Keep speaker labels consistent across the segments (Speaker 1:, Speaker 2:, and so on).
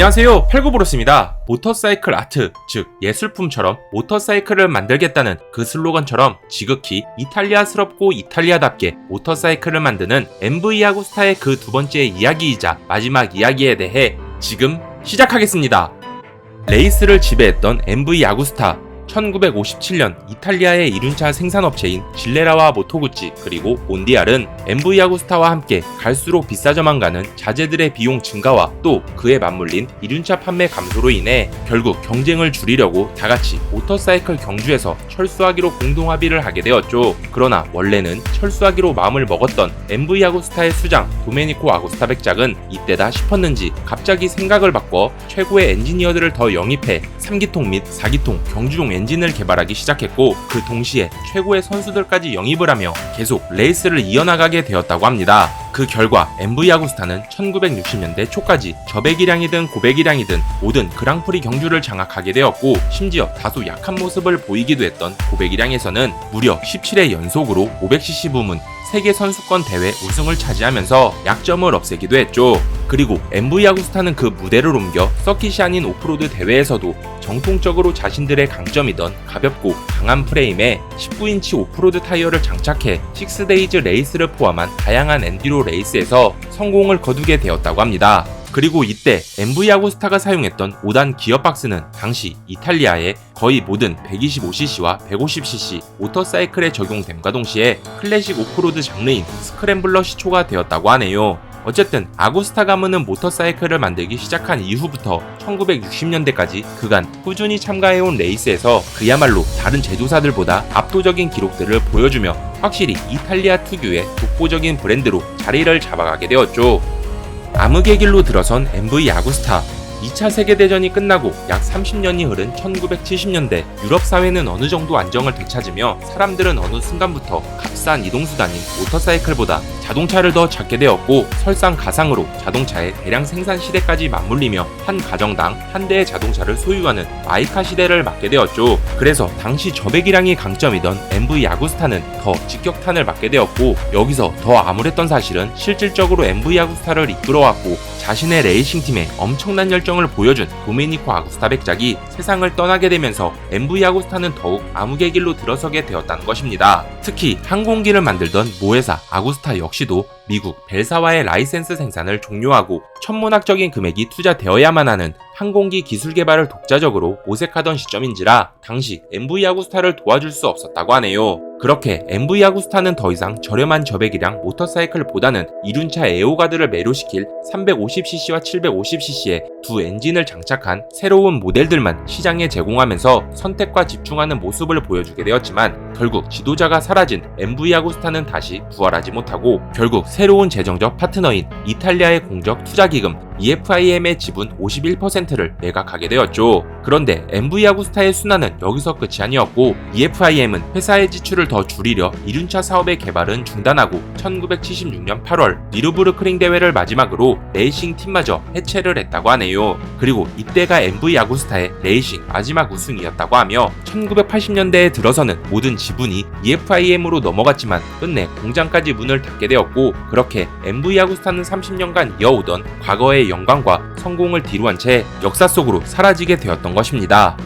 Speaker 1: 안녕하세요. 팔구브로스입니다. 모터사이클 아트 즉 예술품처럼 모터사이클을 만들겠다는 그 슬로건처럼 지극히 이탈리아스럽고 이탈리아답게 모터사이클을 만드는 MV 아구스타의 그 두 번째 이야기이자 마지막 이야기에 대해 지금 시작하겠습니다. 레이스를 지배했던 MV 아구스타 1957년 이탈리아의 이륜차 생산업체인 질레라와 모토구치 그리고 몬디알은 MV 아구스타와 함께 갈수록 비싸져만 가는 자재들의 비용 증가와 또 그에 맞물린 이륜차 판매 감소로 인해 결국 경쟁을 줄이려고 다같이 모터사이클 경주에서 철수하기로 공동 합의를 하게 되었죠. 그러나 원래는 철수하기로 마음을 먹었던 MV 아구스타의 수장 도메니코 아구스타 백작은 이때다 싶었는지 갑자기 생각을 바꿔 최고의 엔지니어들을 더 영입해 3기통 및 4기통 경주용 엔진을 개발하기 시작했고 그 동시에 최고의 선수들까지 영입을 하며 계속 레이스를 이어나가게 되었다고 합니다. 그 결과 MV 아구스타는 1960년대 초까지 저배기량이든 고배기량이든 모든 그랑프리 경주를 장악하게 되었고 심지어 다소 약한 모습을 보이기도 했던 고배기량에서는 무려 17회 연속으로 500cc 부문 세계 선수권 대회 우승을 차지하면서 약점을 없애기도 했죠. 그리고 MV 아구스타는 그 무대를 옮겨 서킷이 아닌 오프로드 대회에서도 정통적으로 자신들의 강점이던 가볍고 강한 프레임에 19인치 오프로드 타이어를 장착해 6데이즈 레이스를 포함한 다양한 엔디로 레이스에서 성공을 거두게 되었다고 합니다. 그리고 이때 MV 아구스타가 사용했던 5단 기어박스는 당시 이탈리아의 거의 모든 125cc와 150cc 모터사이클에 적용됨과 동시에 클래식 오프로드 장르인 스크램블러 시초가 되었다고 하네요. 어쨌든 아구스타 가문은 모터사이클을 만들기 시작한 이후부터 1960년대까지 그간 꾸준히 참가해온 레이스에서 그야말로 다른 제조사들보다 압도적인 기록들을 보여주며 확실히 이탈리아 특유의 독보적인 브랜드로 자리를 잡아가게 되었죠. 암흑의 길로 들어선 MV 아구스타 2차 세계대전이 끝나고 약 30년이 흐른 1970년대 유럽 사회는 어느 정도 안정을 되찾으며 사람들은 어느 순간부터 값싼 이동수단인 모터사이클보다 자동차를 더 찾게 되었고 설상 가상으로 자동차의 대량 생산 시대까지 맞물리며 한 가정당 한 대의 자동차를 소유하는 마이카 시대를 맞게 되었죠. 그래서 당시 저배기량이 강점이던 MV 아구스타는 더 직격탄을 맞게 되었고 여기서 더 암울했던 사실은 실질적으로 MV 아구스타를 이끌어왔고 자신의 레이싱 팀에 엄청난 열정 을 보여준 도메니코 아구스타 백작이 세상을 떠나게 되면서 MV 아구스타는 더욱 암흑의 길로 들어서게 되었다는 것입니다. 특히 항공기를 만들던 모회사 아구스타 역시도 미국 벨사와의 라이센스 생산을 종료하고 천문학적인 금액이 투자되어야만 하는 항공기 기술 개발을 독자적으로 모색하던 시점인지라 당시 MV 아구스타를 도와줄 수 없었다고 하네요. 그렇게 MV 아구스타는 더 이상 저렴한 저배기량 모터사이클보다는 이륜차 에오가드를 매료시킬 350cc와 750cc의 두 엔진을 장착한 새로운 모델들만 시장에 제공하면서 선택과 집중하는 모습을 보여주게 되었지만 결국 지도자가 사라진 MV 아구스타는 다시 부활하지 못하고 결국 새로운 재정적 파트너인 이탈리아의 공적 투자기금 EFIM의 지분 51%를 매각하게 되었죠. 그런데 MV 아구스타의 순환은 여기서 끝이 아니었고 EFIM은 회사의 지출을 더 줄이려 이륜차 사업의 개발은 중단하고 1976년 8월 니르부르크링 대회를 마지막으로 레이싱 팀마저 해체를 했다고 하네요. 그리고 이때가 MV 아구스타의 레이싱 마지막 우승이었다고 하며 1980년대에 들어서는 모든 지분이 EFIM으로 넘어갔지만 끝내 공장까지 문을 닫게 되었고 그렇게 MV 아구스타는 30년간 이어오던 과거의 영광과 성공을 뒤로한 채 역사 속으로 사라지게 되었던 것입니다.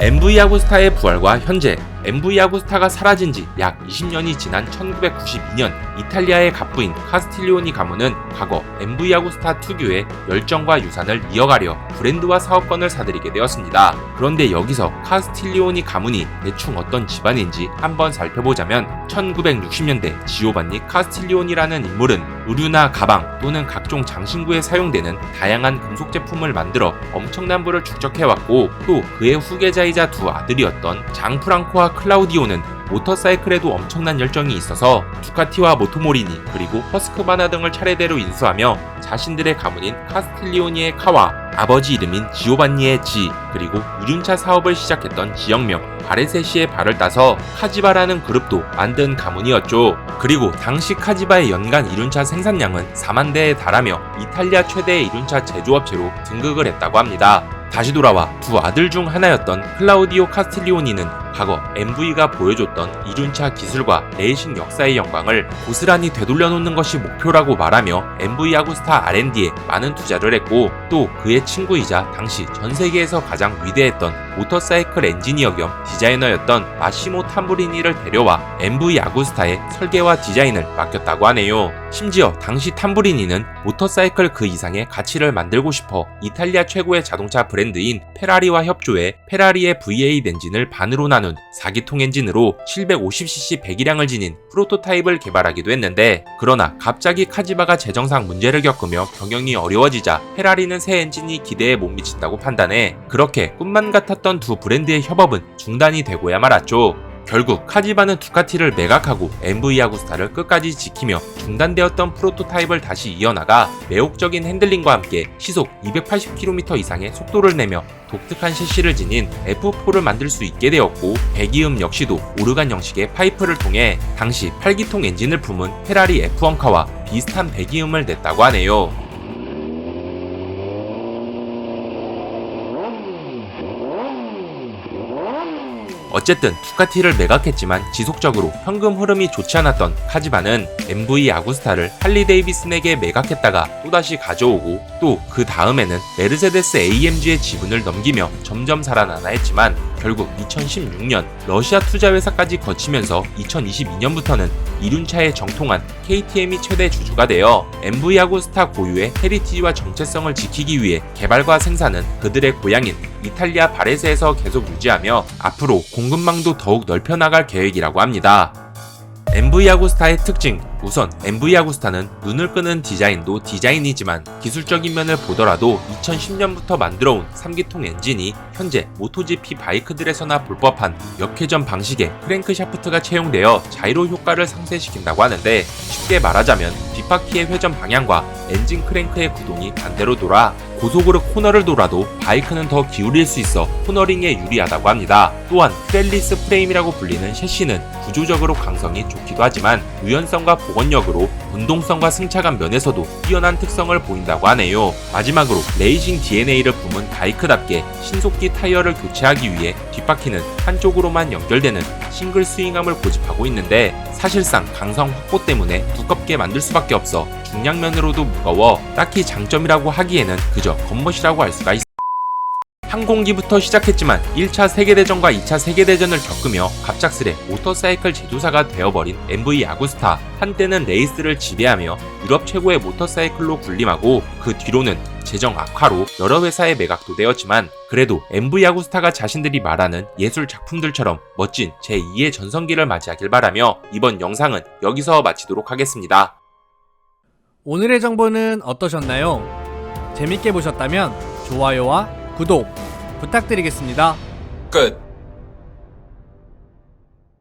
Speaker 1: MV 아구스타의 부활과 현재 MV 아구스타가 사라진 지 약 20년이 지난 1992년 이탈리아의 갑부인 카스틸리오니 가문은 과거 MV 아구스타 특유의 열정과 유산을 이어가려 브랜드와 사업권을 사들이게 되었습니다. 그런데 여기서 카스틸리오니 가문이 대충 어떤 집안인지 한번 살펴보자면 1960년대 지오반니 카스틸리오니라는 인물은 의류나 가방 또는 각종 장신구에 사용되는 다양한 금속 제품을 만들어 엄청난 부를 축적해왔고 또 그의 후계자이자 두 아들이었던 장프랑코와 클라우디오는 모터사이클에도 엄청난 열정이 있어서 두카티와 모토모리니 그리고 허스크바나 등을 차례대로 인수하며 자신들의 가문인 카스틸리오니의 카와 아버지 이름인 지오반니의 지 그리고 유륜차 사업을 시작했던 지역명 바레세시의 발을 따서 카지바라는 그룹도 만든 가문이었죠. 그리고 당시 카지바의 연간 이륜차 생산량은 4만 대에 달하며 이탈리아 최대의 이륜차 제조업체로 등극을 했다고 합니다. 다시 돌아와 두 아들 중 하나였던 클라우디오 카스틸리오니는 과거 MV가 보여줬던 이륜차 기술과 레이싱 역사의 영광을 고스란히 되돌려놓는 것이 목표라고 말하며 MV 아구스타 R&D에 많은 투자를 했고 또 그의 친구이자 당시 전 세계에서 가장 위대했던 모터사이클 엔지니어 겸 디자이너였던 마시모 탐브리니를 데려와 MV 아구스타의 설계와 디자인을 맡겼다고 하네요. 심지어 당시 탐브리니는 모터사이클 그 이상의 가치를 만들고 싶어 이탈리아 최고의 자동차 브랜드인 페라리와 협조해 페라리의 V8 엔진을 반으로 나눈 4기통 엔진으로 750cc 배기량을 지닌 프로토타입을 개발하기도 했는데 그러나 갑자기 카지바가 재정상 문제를 겪으며 경영이 어려워지자 페라리는 새 엔진이 기대에 못 미친다고 판단해 그렇게 꿈만 같았던 두 브랜드의 협업은 중단이 되고야 말았죠. 결국 카지바는 두카티를 매각하고 MV 아구스타를 끝까지 지키며 중단되었던 프로토타입을 다시 이어나가 매혹적인 핸들링과 함께 시속 280km 이상의 속도를 내며 독특한 셰시를 지닌 F4를 만들 수 있게 되었고 배기음 역시도 오르간 형식의 파이프를 통해 당시 8기통 엔진을 품은 페라리 F1카와 비슷한 배기음을 냈다고 하네요. 어쨌든 두카티를 매각했지만 지속적으로 현금 흐름이 좋지 않았던 카지바는 MV 아구스타를 할리 데이비슨에게 매각했다가 또다시 가져오고 또 그 다음에는 메르세데스 AMG의 지분을 넘기며 점점 살아나나 했지만 결국 2016년 러시아 투자 회사까지 거치면서 2022년부터는 이륜차의 정통한 KTM이 최대 주주가 되어 MV 아구스타 고유의 헤리티지와 정체성을 지키기 위해 개발과 생산은 그들의 고향인 이탈리아 바레스에서 계속 유지하며 앞으로 공급망도 더욱 넓혀 나갈 계획이라고 합니다. MV 아구스타의 특징 우선 MV 아구스타는 눈을 끄는 디자인도 디자인이지만 기술적인 면을 보더라도 2010년부터 만들어온 3기통 엔진이 현재 모토GP 바이크들에서나 볼 법한 역회전 방식의 크랭크 샤프트가 채용되어 자이로 효과를 상쇄시킨다고 하는데 쉽게 말하자면 뒷바퀴의 회전 방향과 엔진 크랭크의 구동이 반대로 돌아 고속으로 코너를 돌아도 바이크는 더 기울일 수 있어 코너링에 유리하다고 합니다. 또한 트렐리스 프레임이라고 불리는 셰시는 구조적으로 강성이 좋기도 하지만 유연성과 복원력으로 운동성과 승차감 면에서도 뛰어난 특성을 보인다고 하네요. 마지막으로 레이싱 DNA를 품은 바이크답게 신속기 타이어를 교체하기 위해 뒷바퀴는 한쪽으로만 연결되는 싱글 스윙함을 고집하고 있는데 사실상 강성 확보 때문에 두껍게 만들 수밖에 없어 중량면으로도 무거워 딱히 장점이라고 하기에는 그저 겉멋이라고 할 수가 있어. 항공기부터 시작했지만 1차 세계대전과 2차 세계대전을 겪으며 갑작스레 모터사이클 제조사가 되어버린 MV 아구스타 한때는 레이스를 지배하며 유럽 최고의 모터사이클로 군림하고 그 뒤로는 재정 악화로 여러 회사에 매각도 되었지만 그래도 MV 아구스타가 자신들이 말하는 예술 작품들처럼 멋진 제2의 전성기를 맞이하길 바라며 이번 영상은 여기서 마치도록 하겠습니다.
Speaker 2: 오늘의 정보는 어떠셨나요? 재밌게 보셨다면 좋아요와 구독 부탁드리겠습니다.
Speaker 1: 끝.